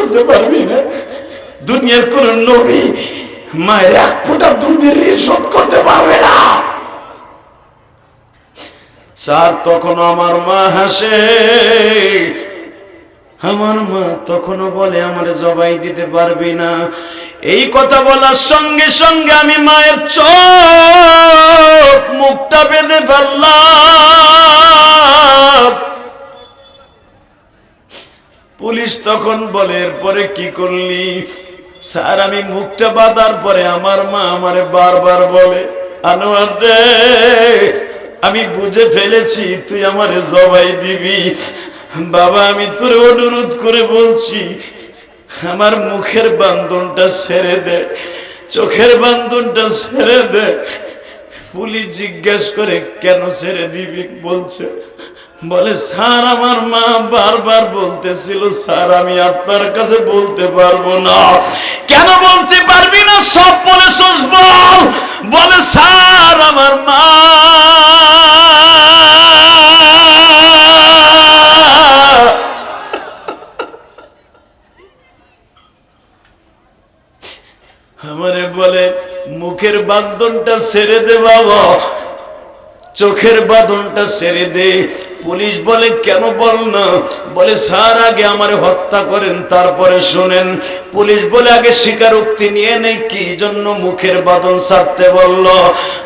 করতে পারবি না? দুনিয়ার কোন নবী মায়ের এক ফোঁটা দুধের ঋণ শোধ করতে পারবে না। স্যার তখন আমার মা হাসে। আমার মা তখনও বলে, আমার জবাই দিতে পারবি না। এই কথা বলার সঙ্গে সঙ্গে আমি মায়ের চোখ, মুখটা বেঁধে ফেললাম। পুলিশ তখন বলে, এরপরে কি করলি? স্যার, আমি মুখটা বাঁধার পরে আমার মা আমারে বারবার বলে, আনোয়ার রে, আমি বুঝে ফেলেছি, তুই আমারে জবাই দিবি। বাবা, আমি তোর অনুরোধ করে বলছি, আমার মুখের বান্ধনটা ছেড়ে দে, চোখের বান্ধনটা ছেড়ে দে। পুলিশ জিজ্ঞেস করে, কেন ছেড়ে দিবি? বলছে বলে, স্যার, আমার মা বারবার বলতেছিল, স্যার, আমি আপনার কাছে বলতে পারব না। কেন বলতে পারবি না? সব বলে বল। বলে, স্যার, আমার মা আমারে বলে, মুখের বান্ধনটা ছেড়ে দে বাবা, চোখের বাঁধনটা ছেড়ে দে। পুলিশ বলে, কেন বল না? বলে, স্যার, আগে আমারে হত্যা করেন, তারপরে শোনেন। পুলিশ বলে, আগে স্বীকারোক্তি নিয়ে নেই, কি জন্য মুখের বাঁধন ছাড়তে বলল?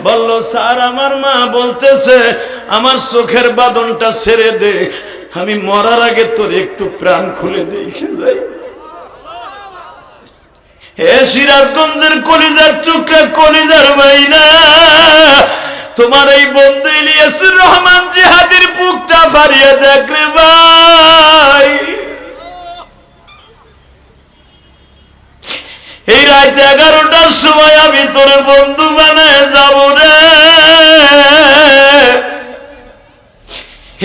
বলল, স্যার, আমার মা বলতেছে, আমার চোখের বাঁধনটা ছেড়ে দে, আমি মরার আগে তোর একটু প্রাণ খুলে দেখে যাই। হে সিরাজগঞ্জের কলিজার টুকরা, কলিজার বাইনা তোমার এই বন্ধু ইলিয়াসুর রহমান জিহাদির বুকটা ফারিয়ে দেখ রে ভাই। এই রাত এগারোটার সময় আমি তোর বন্ধু বানায় যাব রে।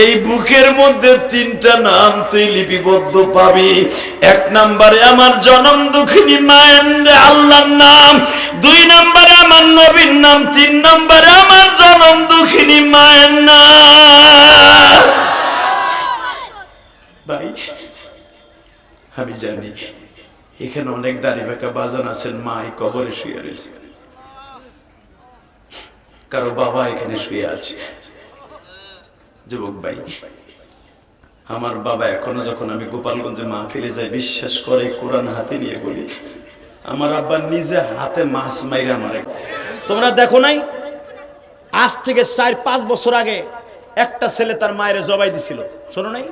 এই বুকের মধ্যে তিনটা নাম তুই লিপিবদ্ধ পাবি। এক নম্বরে আমার জনম দুঃখিনী মায়ের আল্লাহর নাম, দুই নম্বরে আমার নবীর নাম, তিন নম্বরে আমার জনম দুঃখিনী মায়ের নাম। আমি জানি এখানে অনেক দাড়ি বেকা বাজান আছেন মা এই কবরে শুয়ে রয়েছে। কারও বাবা এখানে শুয়ে আছে। যুবক ভাই আমার বাবা এখনও যখন আমি গোপালগঞ্জে মা মাহফিলে যাই, বিশ্বাস করে কোরআন হাতে নিয়ে বলি, আমার আব্বা নিজে হাতে মাছ মাইরে আমারে তোমরা দেখো নাই? আজ থেকে চার, পাঁচ বছর আগে একটা ছেলে তার মায়ের জবাই দিছিল। শোনো নাই?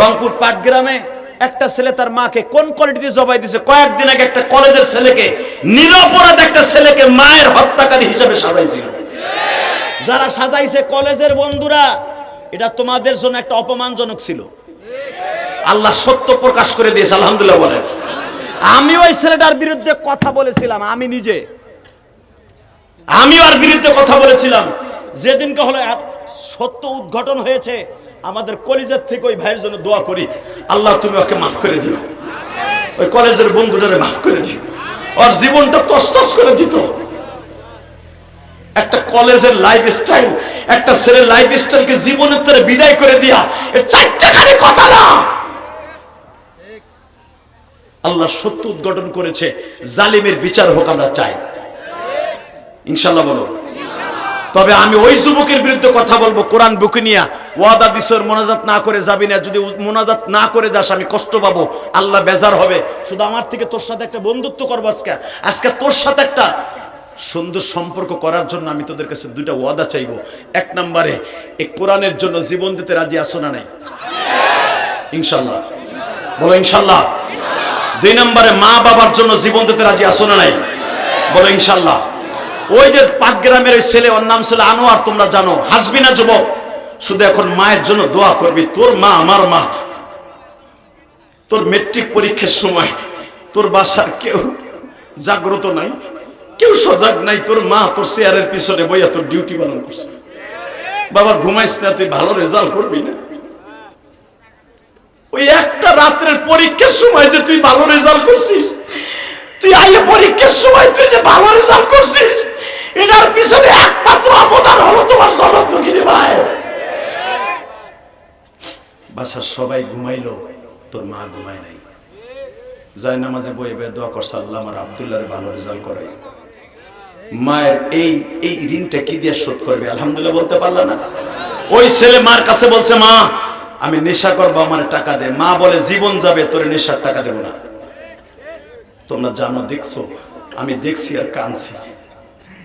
রংপুর পাটগ্রামে একটা ছেলে তার মাকে কোন কোয়ালিটিতে জবাই দিছে? কয়েকদিন আগে একটা কলেজের ছেলেকে, নিরপরাধ একটা ছেলেকে মায়ের হত্যাকারী হিসেবে সাজাইছিল। যারা সাজাইছে কলেজের বন্ধুরা এটা তোমাদের জন্য একটা অপমানজনক ছিল। আল্লাহ সত্য প্রকাশ করে দিয়েছে আলহামদুলিল্লাহ বলেন। আমি ওই ছেলেটার বিরুদ্ধে কথা বলেছিলাম আমি নিজে। আমি ওর বিরুদ্ধে কথা বলেছিলাম। যেদিনকে হলো সত্য উদ্ঘাটন হয়েছে আমাদের কলিজার থেকে ওই ভাইয়ের জন্য দোয়া করি। আল্লাহ তুমি ওকে মাফ করে দিও। ওই কলেজের বন্ধুটারে মাফ করে দিও। ওর জীবনটা তস্তস করে দিত। একটা কলেজের লাইফ স্টাইল একটা ছেলের লাইফ স্টাইলকে জীবনের বিদায় করে দিয়া এর চারটা খালি কথা না। আল্লাহ সত্য উদ্ঘাটন করেছে, জালিমের বিচার হোক আমরা চাই। ইনশাল্লাহ বলো। তবে আমি ওই যুবকের বিরুদ্ধে কথা বলব, কোরআন বুকে নিয়ে। ওয়াদা দিসর মোনাজাত না করে যাবি না। যদি মোনাজাত না করে যাস, আমি কষ্ট পাবো। আল্লাহ বেজার হবে। শুধু আমার থেকে তোর সাথে একটা বন্ধুত্ব করব আজকে। আজকে তোর সাথে একটা সুন্দর সম্পর্ক করার জন্য আমি তোদের কাছে দুইটা ওয়াদা চাইব। এক নম্বরে, এই কোরআনের জন্য জীবন দিতে রাজি আসো না নাই? ইনশাল্লাহ। বলো ইনশাল্লাহ। দুই নম্বরে, মা বাবার জন্য জীবন দিতে রাজি আসো না নাই? বলো ইনশাল্লাহ। ওই যে পাটগ্রামের ওই ছেলে, ওর নাম ছিল আনোয়ার, তোমরা জানো। হাসবি না যুবক? শুধু এখন মায়ের জন্য দোয়া করবি। তোর মা আমার মা। তোর মেট্রিক পরীক্ষার সময় তোর বাসার কেউ জাগ্রত নাই? কেউ সজাগ নাই, তোর মা তোর চেয়ারের পিছনে বইয়া তোর ডিউটি পালন করছে। বাবা ঘুমাইস না, তুই ভালো রেজাল্ট করবি না। ওই একটা রাত্রের পরীক্ষার সময় যে তুই ভালো রেজাল্ট করছিস, তুই আইয়ে পরীক্ষার সময় তুই যে ভালো রেজাল্ট করছিস, এটার পিছনে একমাত্র অবদান হলো তোমার জনক দুঃখিনী ভাই। বাসার সবাই ঘুমাইলো, তোর মা ঘুমায় নাই। যায় নামাজে বয়ে দোয়া করছে, আল্লাহ আমার আবদুল্লাহর ভালো রেজাল্ট করাই। মায়ের এই এই ঋণটা কি দিয়ে শোধ করবে? আলহামদুলিল্লাহ বলতে পারলা না। ওই ছেলে মার কাছে বলছে, মা, আমি নেশা করব, আমার টাকা দে। মা বলে, জীবন যাবে, তোর নেশার টাকা দেবো না। তোমরা জানো, দেখছ? আমি দেখছি আর কানছি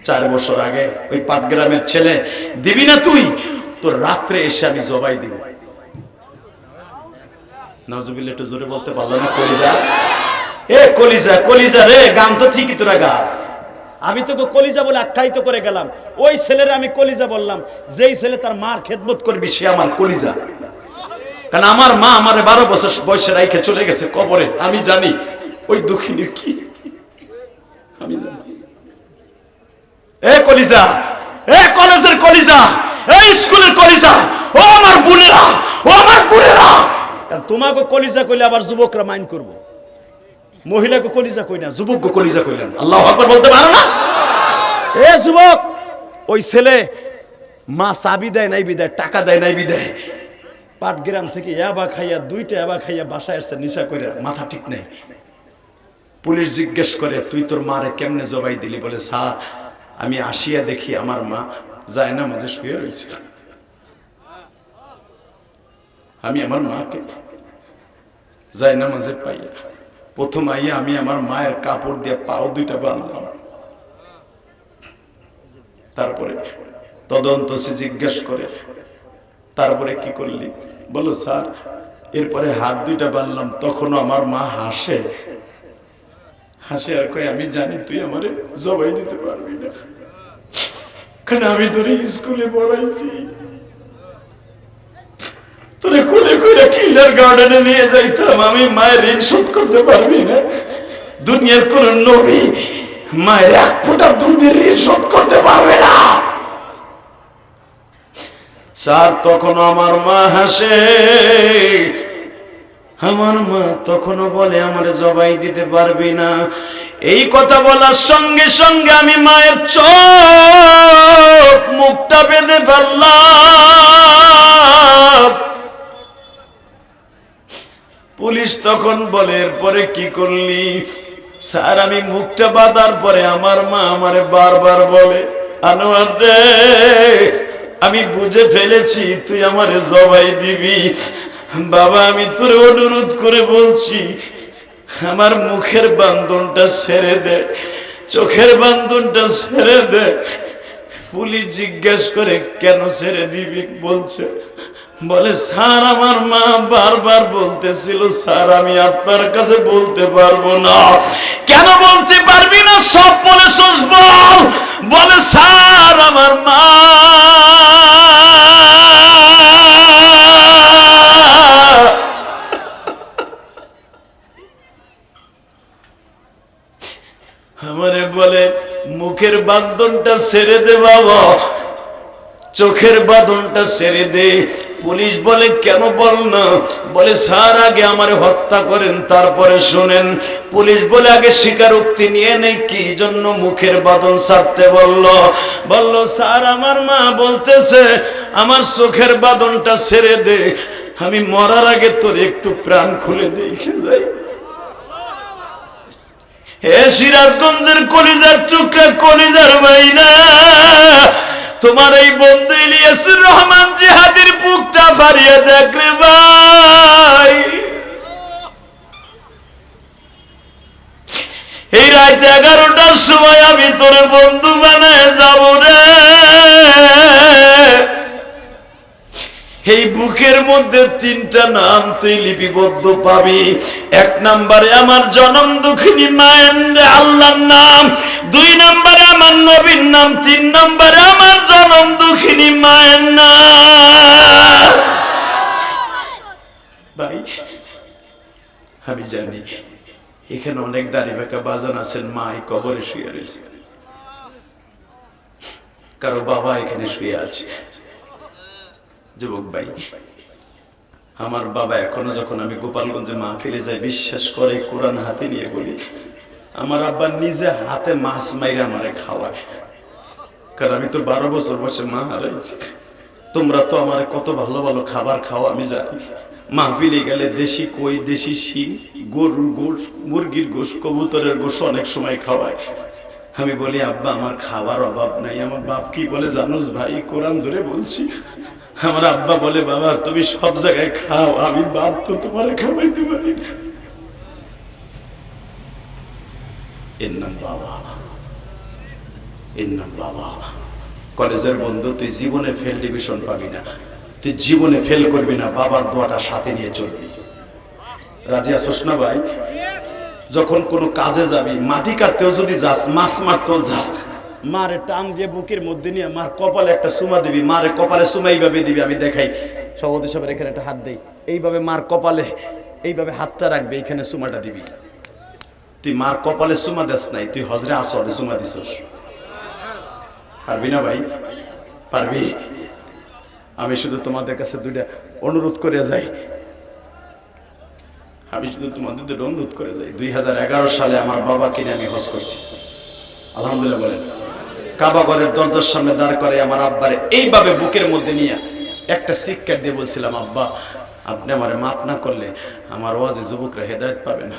চার বছর আগে ওই পাটগ্রামের ছেলে, দিবি না তুই? তোর রাত্রে এসে আমি জবাই দিব। নজবিল একটু জোরে বলতে পারল না, কলিজা? এ কলিজা কলিজা রে, গান তো ঠিকই তোরা গাছ আমি তোকে কলিজা বলে আখ্যায়িত করে গেলাম। ওই ছেলের আমি কলিজা বললাম, যেই ছেলে তার মার খেদমত করবি, সে আমার কলিজা। কারণ আমার মা আমারে বারো বছর বয়সে রাইখে চলে গেছে কবরে, আমি জানি। ওই দুঃখিনীর কি? আমি জানি। এ কলিজা, এ কলেজের কলিজা, এ স্কুলের কলিজা, ও আমার বোনেরা, ও আমার বোনেরা। তোমাকে কলিজা করলে আবার যুবকরা মাইন করব। মহিলাকে কলিজা কই না যুবক কলিজা কইলেন আল্লাহ আকবার বলতে পারো না? এ যুবক ওই ছেলে মা চাবি দেয় নাই বিদায় টাকা দেয় নাই বিদেয় পাটগ্রাম থেকে ইয়াবা খাইয়া দুইটা ইয়াবা খাইয়া বাসায় আসছে নিশা করে মাথা ঠিক নেই। পুলিশ জিজ্ঞেস করে তুই তোর মারে কেমনে জবাই দিলি? বলে স্যার আমি আসিয়া দেখি আমার মা যায় না মাঝে শুয়ে রয়েছে আমি আমার মাকে যায় না মাঝে পাইয়া প্রথম আইয়া আমি আমার মায়ের কাপড় দিয়ে পাও দুইটা বাঁধলাম। তারপরে তদন্ত সে জিজ্ঞেস করে, তারপরে কি করলি? বলো, স্যার, এরপরে হাত দুইটা বানলাম তখনও আমার মা হাসে। হাসে আর কয়, আমি জানি তুই আমারে জবাই দিতে পারবি না। কারণ আমি তোরে স্কুলে পড়াইছি? তোরে খুলে খুলে কিল্লার গার্ডেনে নিয়ে যাইতাম, আমি মায়ের ঋণ শোধ করতে পারবি না। দুনিয়ার কোন নবী মায়ের এক ফোঁটা দুধের ঋণ শোধ করতে পারবে না। স্যার তখন আমার মা হাসে। আমার মা তখনও বলে, আমার জবাই দিতে পারবি না। এই কথা বলার সঙ্গে সঙ্গে আমি মায়ের চোখ, মুখটা বেঁধে ফেললাম। পুলিশ তখন বলে, এরপরে কি করলি? স্যার, আমি মুখটা বাঁধার পরে আমার মা আমারে বারবার বলে, আনোয়ার রে, আমি বুঝে ফেলেছি, তুই আমারে জবাই দিবি। বাবা, আমি তোর অনুরোধ করে বলছি, আমার মুখের বান্ধনটা ছেড়ে দে, চোখের বান্ধনটা ছেড়ে দে। পুলিশ জিজ্ঞেস করে, কেন ছেড়ে দিবি? বলছে বলে, স্যার, আমার মা বারবার বলতেছিল, স্যার, আমি আপনার কাছে বলতে পারব না। কেন বলতে পারবি না? সব বলে শেষ বল। বলে, স্যার, আমার মা আমারে বলে, মুখের বান্ধনটা ছেড়ে দে বাবা, চোখের বাঁধনটা ছেড়ে দে। পুলিশ বলে, কেন বল না? বলে, স্যার, আগে আমারে হত্যা করেন, তারপরে শোনেন। পুলিশ বলে, আগে স্বীকারোক্তি নিয়ে নেই, কি জন্য মুখের বাঁধন সারতে বলল? বলল, স্যার, আমার মা বলতেছে, আমার চোখের বাঁধনটা ছেড়ে দে, আমি মরার আগে তোর একটু প্রাণ খুলে দেখে যাই। হে সিরাজগঞ্জের কলিজার টুকরা, কলিজার মাইনা। তোমার এই বন্ধু ইলিয়াসুর রহমান জিহাদির বুকটা ফারিয়ে দেখ রে ভাই। এই রাত এগারোটার সময় আমি তোর বন্ধু বানায় যাব রে। এই বুকের মধ্যে তিনটা নাম তুই লিপিবদ্ধ পাবি। এক নাম্বারে আমার জনম দুঃখিনী মায়ের আল্লাহর নাম। দুই নম্বরে নবীর নাম তিন নম্বরে, আমার জনম দুঃখিনী মায়ের নাম। ভাই, আমি জানি এখানে অনেক দাড়ি বেকা বাজান আছেন মা এই কবরে শুয়ে রয়েছে। কারও বাবা এখানে শুয়ে আছে। যুবক ভাই, আমার বাবা এখনও যখন আমি গোপালগঞ্জে মা মাহফিলে যাই, বিশ্বাস করে কোরআন হাতে নিয়ে বলি আমার আব্বা নিজে হাতে মাছ মাইরে আমারে খাওয়ায়। কারণ আমি তো বারো বছর বসে মা হারাইছি। তোমরা তো আমার কত ভালো ভালো খাবার খাও, আমি জানি। মাহফিলে গেলে দেশি কই, দেশি শিং গরুর গোশ, মুরগির গোশ, কবুতরের গোশ অনেক সময় খাওয়ায়। আমি বলি, আব্বা, আমার খাওয়ার অভাব নাই। আমার বাপ কি বলে জানোস ভাই? কোরআন ধরে বলছি। আমার আব্বা বলে, বাবা, তুমি সব জায়গায় খাও, আমি বাপ তো তোমার খাওয়াইতে পারি না এর নাম বাবা এর নাম বাবা। কলেজের বন্ধু, তুই জীবনে ফেল ডিভিশন পাবি না। তুই জীবনে ফেল করবি না, বাবার দোয়াটা সাথে নিয়ে চলবি। রাজি আসোস না ভাই? যখন কোনো কাজে যাবি, মাটি কাটতেও যদি যাস, মাছ মারতেও যাস, মারে টান দিয়ে বুকের মধ্যে নিয়ে মার কপালে একটা সুমা দিবি, মারে কপালে সুমা এইভাবে দিবি, আমি দেখাই। সভাপতি সবার এখানে একটা হাত দেই। এইভাবে মার কপালে, এইভাবে হাতটা রাখবে, এইখানে সুমাটা দিবি। তুই মার কপালে সুমা দেস নাই, তুই হজরে আসরে সুমা দিছস। পারবি না ভাই? পারবি? আমি শুধু তোমাদের কাছে দুইটা অনুরোধ করে যাই। আমি শুধু তোমাদের দুটো অনুরোধ করে যাই। দুই হাজার এগারো সালে আমার বাবা কিনে আমি হজ করছি। আলহামদুলিল্লাহ বলেন। কাবা ঘরের দরজার সামনে দাঁড় করে আমার আব্বারে এইভাবে বুকের মধ্যে নিয়ে একটা সিক্কার দিয়ে বলছিলাম, আব্বা, আপনি আমার মাফ না করলে আমার ওয়াজে যুবকরা হেদায়ত পাবে না।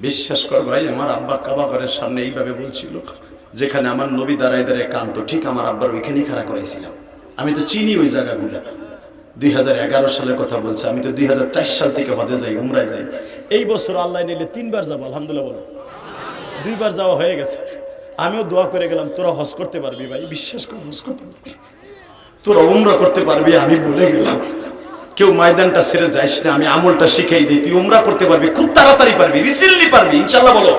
বিশ্বাস কর ভাই, আমার আব্বা কাবা ঘরের সামনে এইভাবে বলছিল। যেখানে আমার নবী দাঁড়ায় দাঁড়ায় কান্ত ঠিক আমার আব্বার ওইখানেই খাড়া করাইছিলাম। আমি তো চিনি ওই জায়গাগুলো। দুই হাজার এগারো সালের কথা বলছে, আমি তো দুই হাজার সাল থেকে হজে যাই, উমরায় যাই। এই বছর আল্লাহ নিলে তিনবার যাব, আলহামদুলিল্লাহ বলো। দুইবার যাওয়া হয়ে গেছে। আমিও দোয়া করে গেলাম, তোরা হজ করতে পারবি ভাই, বিশ্বাস কর, হজ করতে পারবি। তোরা উমরা করতে পারবি, আমি বলে গেলাম। কেউ ময়দানটা ছেড়ে যাইস না, আমি আমলটা শিখাই দিই। তুই উমরা করতে পারবি, খুব তাড়াতাড়ি পারবি রিসেন্টলি পারবি ইনশাল্লাহ বলো।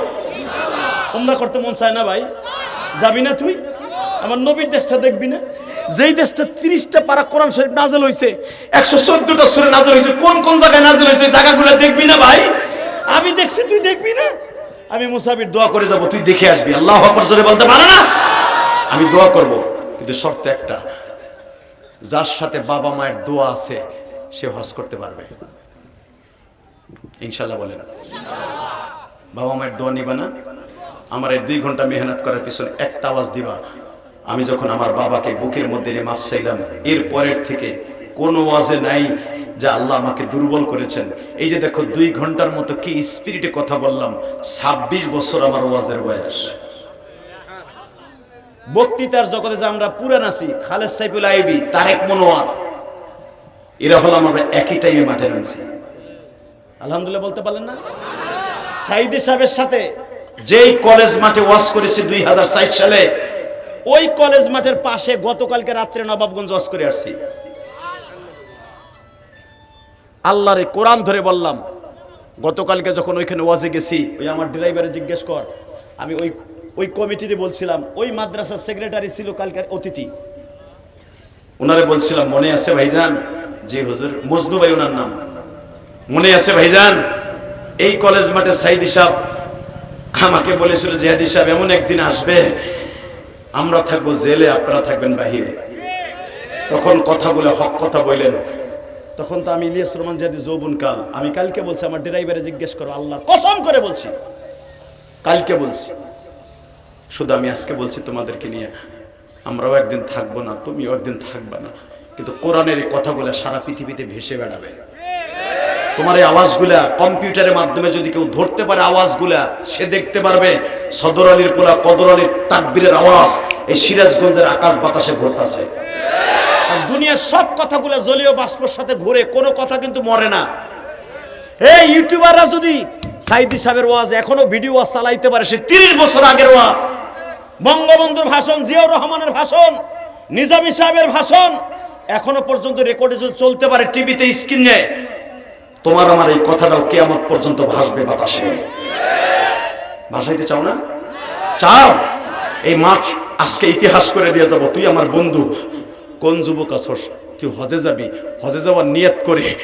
উমরা করতে মন চায় না ভাই? যাবি না তুই? আমার নবীর দেশটা দেখবি না? যেই দেশটা তিরিশটা পারা কোরআন শরীফ নাজেল হয়েছে একশো চোদ্দটা সুরে নাজল হয়েছে কোন কোন জায়গায় নাজল হয়েছে জায়গাগুলো দেখবি না ভাই? আমি দেখছি, তুই দেখবি না? আমি মুসাফির দোয়া দোয়া করে যাব, তুই দেখে আসবি। আল্লাহ আকবর জোরে বলতে পারে না? আমি দোয়া করব, কিন্তু শর্ত একটা, যার সাথে বাবা মায়ের দোয়া আছে, সে হজ করতে পারবে। ইনশাল্লাহ বলেন। বাবা মায়ের দোয়া নিবা না? আমার এই দুই ঘণ্টা মেহনত করার পিছনে একটা আওয়াজ দিবা। আমি যখন আমার বাবাকে বুকের মধ্যে নিয়ে মাফ চাইলাম, এর পরের থেকে কোনো ওয়াজে নাই যে আল্লাহ আমাকে দুর্বল করেছেন। এই যে দেখো, দুই ঘণ্টার মতো কি স্পিরিটে কথা বললাম, ছাব্বিশ বছর আমার ওয়াজের বয়স। বক্তৃতার জগতে যে আমরা পুরান আছি, খালেদ সাইফুল আইবি, তারেক মনোয়ার, এরা হলো আমরা একই টাইমে মাঠে নামছি। আলহামদুলিল্লাহ বলতে পারলেন না? সাইদে সাহেবের সাথে যেই কলেজ মাঠে ওয়াশ করেছি দুই হাজার সালে, ওই কলেজ মাঠের পাশে গতকালকে রাত্রে নবাবগঞ্জ ওয়াজ করে আসছি। আল্লাহরে কোরআন ধরে বললাম, গতকালকে যখন ওইখানে ওয়াজে গেছি, ওই আমার ড্রাইভারে জিজ্ঞেস কর, আমি ওই ওই কমিটিতে বলছিলাম, ওই মাদ্রাসার সেক্রেটারি ছিল কালকের অতিথি। ওনারে বলছিলাম, মনে আছে ভাইজান? যে হুজুর, মজনু ভাই ওনার নাম। মনে আছে ভাইজান? এই কলেজ মাঠে সাইদি সাহেব আমাকে বলেছিল জেহাদি সাহেব, এমন একদিন আসবে, আমরা থাকব জেলে, আপনারা থাকবেন বাহিরে। তখন কথাগুলো হক কথা বললেন। তখন তো আমি ইলিয়াস রহমান জাদি যৌবন কাল, আমি কালকে বলছি, আমার ড্রাইভারে জিজ্ঞেস করো, আল্লাহ কসম করে বলছি। কালকে বলছি। শুধু আমি আজকে বলছি তোমাদেরকে নিয়ে, আমরাও একদিন থাকব না, তুমিও একদিন থাকবে না। কিন্তু কোরআনের এই কথাগুলো সারা পৃথিবীতে ভেসে বেড়াবে। তোমার এই আওয়াজগুলা কম্পিউটারের মাধ্যমে যদি কেউ ধরতে পারে আওয়াজগুলা, সে দেখতে পারবে সদর আলীর পোলা, কদর আলীর তাকবীরের আওয়াজ। এই সিরাজগঞ্জের আকাশ বাতাসে ঘুরতাছে। দুনিয়ার সব কথাগুলো জলীয় বাষ্পর সাথে ঘুরে, কোনো কথা কিন্তু মরে না। এই ইউটিউবাররা যদি সাইদি সাহেবের ওয়াজ, এখনও ভিডিও ওয়াজ চালাইতে পারে, সে তিরিশ বছর আগের ওয়াজ। বঙ্গবন্ধুর ভাষণ, জিয়াউর রহমানের ভাষণ, নিজামী সাহেবের ভাষণ, এখনও পর্যন্ত রেকর্ডে যদি চলতে পারে, টিভিতে স্ক্রিনে তোমার আমার এই কথাটাও কেয়ামত পর্যন্ত ভাসবে বাতাসে। ভাসাইতে চাও না? চাও। এই মাঠ আজকে ইতিহাস করে দিয়ে যাব। তুই আমার বন্ধু। কোন যুবক আছস? তুই হজে যাবি। হজে যাওয়ার নিয়ত করে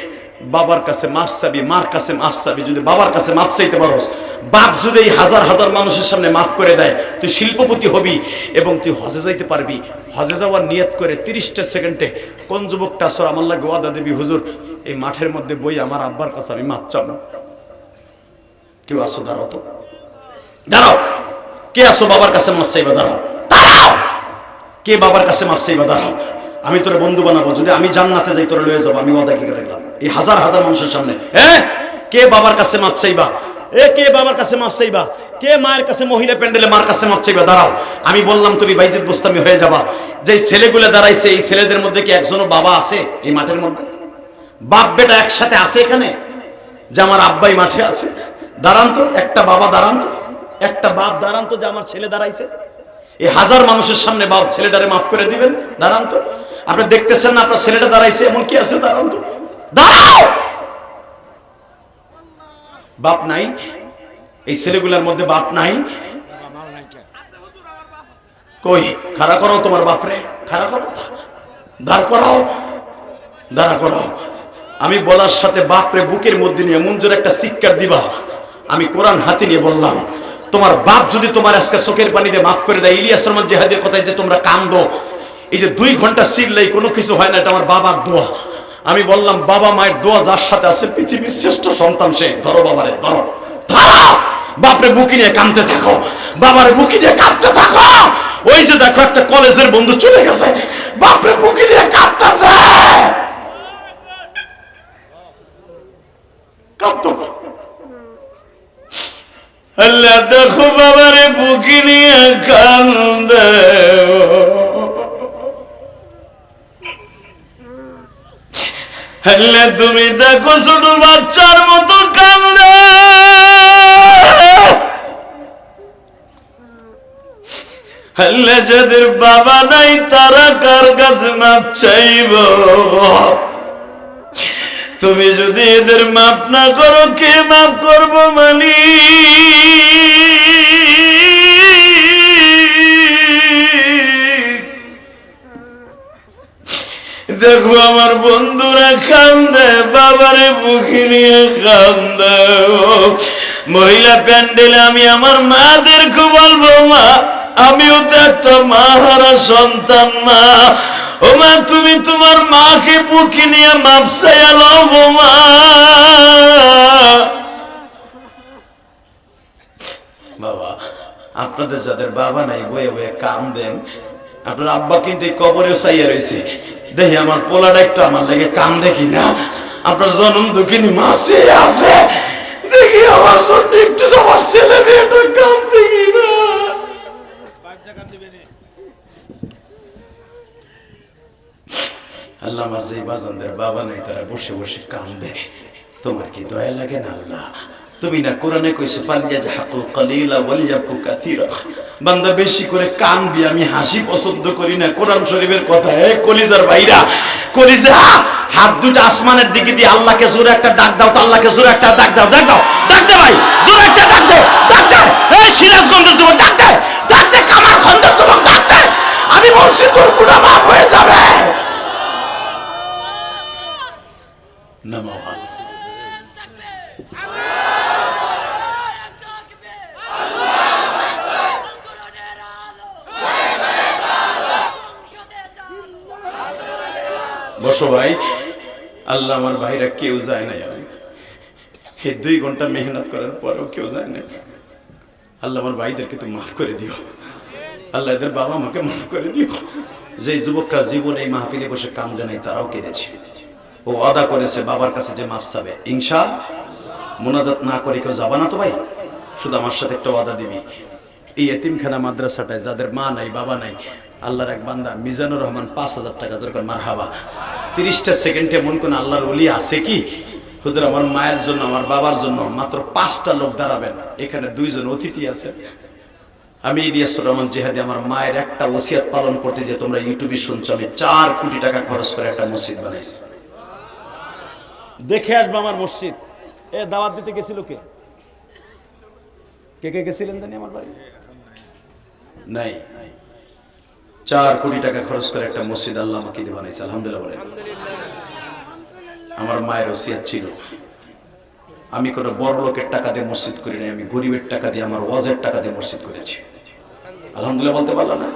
বাবার কাছে মাফ চাবি, মার কাছে মাফ চাবি। যদি বাবার কাছে মাফ চাইতে পারোস, বাপ যদি এই হাজার হাজার মানুষের সামনে মাফ করে দেয়, তুই শিল্পপতি হবি এবং তুই হজে যাইতে পারবি। হজে যাওয়ার নিয়ত করে তিরিশটা সেকেন্ডে কোন যুবকটা সর আমার লাগে ওয়াদা দেবী, হুজুর এই মাঠের মধ্যে বই আমার আব্বার কাছে, আমি মাপ চাবো। কেউ আসো দাঁড়াও তো। দাঁড়াও। কে আসো বাবার কাছে মাপ চাইবা? দাঁড়াও। দাঁড়াও! কে বাবার কাছে মাপ চাইবা? দাঁড়াও। আমি তোর বন্ধু বানাবো। যদি আমি জান্নাতে যাই, তোরা লয়ে যাব। আমি ওদা কি করে গেলাম? এই হাজার হাজার মানুষের সামনে। হ্যাঁ কে বাবার কাছে মাপ চাইবা? এ, কে বাবার কাছে মাপ চাইবা? কে মায়ের কাছে মহিলা প্যান্ডেলে মার কাছে মাপ চাইবা? দাঁড়াও। আমি বললাম, তুমি বাইজিৎ বুস্তামি হয়ে যাবা। যে ছেলেগুলো দাঁড়াইছে, এই ছেলেদের মধ্যে কি একজনও বাবা আছে এই মাঠের মধ্যে? বাপ বেটা একসাথে আছে এখানে? যে আমার আব্বাই মাঠে আছে। দাঁড়ান তো, একটা বাবা দাঁড়ান তো, একটা বাপ দাঁড়ান তো যে আমার ছেলে দাঁড়াইছে। এই হাজার মানুষের সামনে বাপ ছেলেটারে মাফ করে দিবেন, দাঁড়ান তো। আপনি দেখতেছেন না আপনার ছেলেটা দাঁড়াইছে, এমন কি আছে? দাঁড়ান তো। দাঁড়াও! বাপ নাই, এই ছেলেগুলোর মধ্যে বাপ নাই। কই, খাড়া করো তোমার বাপরে, খাড়া করো। দাঁড় করাও, দাঁড়া করাও। আমি বলার সাথে বাপরে বুকের মধ্যে নিয়ে এমন জোরে একটা শিক্ষার দিবা। আমি কোরআন হাতে নিয়ে বললাম, তোমার বাপ যদি তোমার আজকে চোখের পানিতে মাফ করে দেয়, ইলিয়াস রহমান জেহাদের কথায় যে তোমরা কান্দো, এই যে দুই ঘণ্টা সিরলেই কোনো কিছু হয় না, এটা আমার বাবার দোয়া। আমি বললাম, বাবা মায়ের দোয়া যার সাথে আছে, পৃথিবীর শ্রেষ্ঠ সন্তান সে। ধরো বাবারে, ধরো। ধরো! বাপরে বুকি নিয়ে কাঁদতে থাকো, বাবারে বুকি নিয়ে কাঁদতে থাকো। ওই যে দেখো একটা কলেজের বন্ধু চলে গেছে, বাপরে বুকি নিয়ে কাঁদতেছে। দেখো বাবারে বুকি নিয়ে কান্দে। আল্লাহ তুমি দেখো ছোট বাচ্চার মতো কান্দে। আল্লাহ যাদের বাবা নাই তারা কার কাছে মাপ চাইব? তুমি যদি এদের মাপ না করো, কে মাপ করব মালি দেখো আমার বন্ধুরা কান্দে, বাবারে বুকে নিয়ে কান্দে। মহিলা প্যান্ডেলে আমি আমার মাদেরকে বলব, মা, আমিও তো একটা মাহারা সন্তান, মা। ও মা তুমি তোমার মাকে বুকে নিয়ে মাপসাইয়া লও গো মা। বাবা, আপনাদের যাদের বাবা নাই, বয়ে বয়ে কাম দেন। আপনার আব্বা কিন্তু এই কবরে চাইয়া রয়েছে। দেখি আমার পোলাটা একটু আমার লেগে কাম দেখি না। আপনার জনম দুঃখিনী মাসে আছে। দেখি আমার জন্য একটু আমার ছেলে মেয়েটা কাম দেখি না। আল্লাহ আমার যেই বাজনদের বাবা নাই, তারা বসে বসে কান্দে। তোমার কি দয়া লাগে না আল্লাহ? তুমি না কোরআনে কইছো ফালিয়া জাহাকুল কালিলা ওয়ালিয়াকু কাসীরা বান্দা বেশি করে কানবি, আমি হাসি পছন্দ করি না। কোরআন শরীফের কথা হে কলিজার ভাইরা, কলিজা, হাত দুটো আসমানের দিকে দিয়ে আল্লাহকে জোরে একটা ডাক দাও, তো আল্লাহকে জোরে একটা ডাক দাও ডাক দাও, ডাক দে ভাই, জোরে একটা ডাক দে ডাক দে। এই সিরাজগঞ্জের যুবক, ডাক দে ডাক দে কামার খন্দের যুবক, ডাক দে। আমি বলছি, তোর গুণা মাফ হয়ে যাবে। নমো বসো ভাই, আল্লাহ আমার ভাইরা কেউ যায় নাই আমি। এই দুই ঘণ্টা মেহনত করার পরেও কেউ যায় নাই। আল্লাহ আমার ভাইদেরকে তুমি মাফ করে দিও। আল্লাহ এদের বাবা আমাকে মাফ করে দিও। যে যুবকরা জীবনে এই মাহফিলে বসে কান্দে নাই, তারাও কেঁদেছে। ও আদা করেছে বাবার কাছে যে মাফ চাবে। ইনশা, মোনাজাত না করে কেউ যাবা না তো ভাই? শুধু আমার সাথে একটা ওয়াদা দিবি। এই এতিমখানা মাদ্রাসাটায় যাদের মা নাই, বাবা নাই, আল্লাহর এক বান্দা, মিজানুর রহমান পাঁচ হাজার টাকা দরকার মার হাবা তিরিশটা সেকেন্ডে মন কোন আল্লাহর অলি আছে কি? হুজুর, আমার মায়ের জন্য, আমার বাবার জন্য মাত্র পাঁচটা লোক দাঁড়াবেন। এখানে দুইজন অতিথি আছে। আমি ইলিয়াসুর রহমান জেহাদি, আমার মায়ের একটা ওসিয়াত পালন করতে যে তোমরা ইউটিউবে শুনছো, আমি চার কোটি টাকা খরচ করে একটা মসজিদ বানাইছি। দেখে আসব আমার মসজিদ। এ দাওয়াত দিতে গেছিল কে? কে কে গেছিলেন জানি আমার বাড়ি নাই। চার কোটি টাকা খরচ করে একটা মসজিদ আল্লাহ আমাকে দিয়ে বানাইছে, আলহামদুলিল্লাহ বলেন। আমার মায়ের ওসিয়াত ছিল। আমি কোনো বড় লোকের টাকা দিয়ে মসজিদ করি নাই, আমি গরিবের টাকা দিয়ে, আমার ওয়াজের টাকা দিয়ে মসজিদ করেছি। আলহামদুলিল্লাহ বলতে পারলাম না?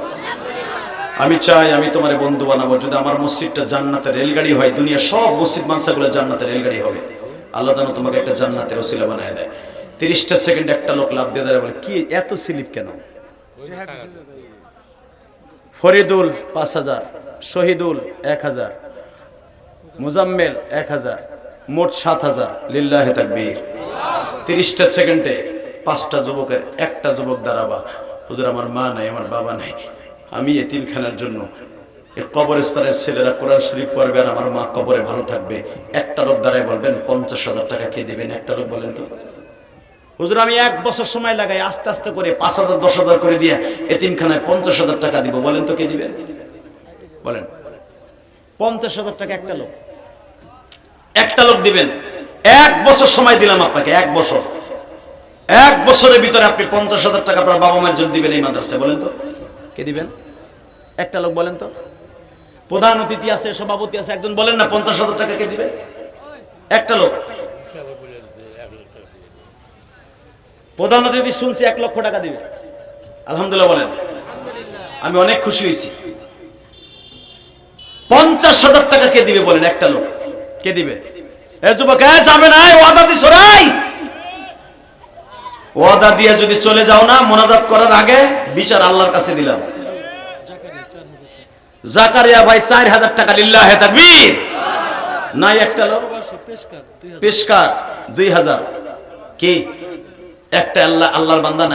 আমি চাই আমি তোমার বন্ধু বানাবো। যদি আমার মসজিদটা জান্নাতের রেলগাড়ি হয় দুনিয়া সব মসজিদ মানসাগুলো জান্নাতের রেলগাড়ি হবে। আল্লাহ যেন তোমাকে একটা জান্নাতের ওসিলা বানায় দেয়। তিরিশটা সেকেন্ড একটা লোক লাভ দিয়ে দেয় বলে, কি, এত স্লিপ কেন? ফরিদুল পাঁচ হাজার, শহীদুল এক হাজার, মুজাম্মেল এক হাজার, মোট সাত হাজার। লিল্লাহে তাকবীর। তিরিশটা সেকেন্ডে পাঁচটা যুবকের একটা যুবক দাঁড়াবা। হুজুর, আমার মা নাই, আমার বাবা নাই। আমি এতিমখানার জন্য। কবরস্থানের ছেলেরা কোরআন শরীফ পড়বে আর আমার মা কবরে ভালো থাকবে। একটা লোক দ্বারাই বলবেন, পঞ্চাশ হাজার টাকা কে দেবেন? একটা লোক বলেন তো। হুজুর, আমি এক বছর সময় লাগাই, আস্তে আস্তে করে পাঁচ হাজার, দশ হাজার করে দিয়ে এতিমখানায় পঞ্চাশ হাজার টাকা দিব। বলেন তো কে দিবেন? বলেন। পঞ্চাশ হাজার টাকা একটা লোক। একটা লোক দিবেন। এক বছর সময় দিলাম আপনাকে, এক বছর। এক বছরের ভিতরে আপনি পঞ্চাশ হাজার টাকা আপনার বাবা মায়ের জন্য দিবেন এই মাদ্রাসায়। বলেন তো, কে দিবেন? একটা লোক বলেন তো, প্রধান অতিথি আছে, সভাপতি আছে, একজন বলেন না পঞ্চাশ হাজার টাকা কে দিবে? একটা লোক। প্রধান অতিথি শুনছি এক লক্ষ টাকা দিবে। আলহামদুলিল্লাহ বলেন। আমি অনেক খুশি হয়েছি। পঞ্চাশ হাজার টাকা কে দিবে বলেন একটা লোক। কে দিবে? এ যুবক, এ যাবে না ওয়াদা দিছো রাই ওয়াদা দিয়ে যদি চলে যাও না, মোনাজাত করার আগে বিচার আল্লাহর কাছে দিলাম। জাকারিয়া ভাই চার হাজার টাকা লিল্লাহ তাকবীর। নাই একটা লোক? পেশকার দুই হাজার। কি? একটা আল্লাহ আল্লাহর বান্দা নাই।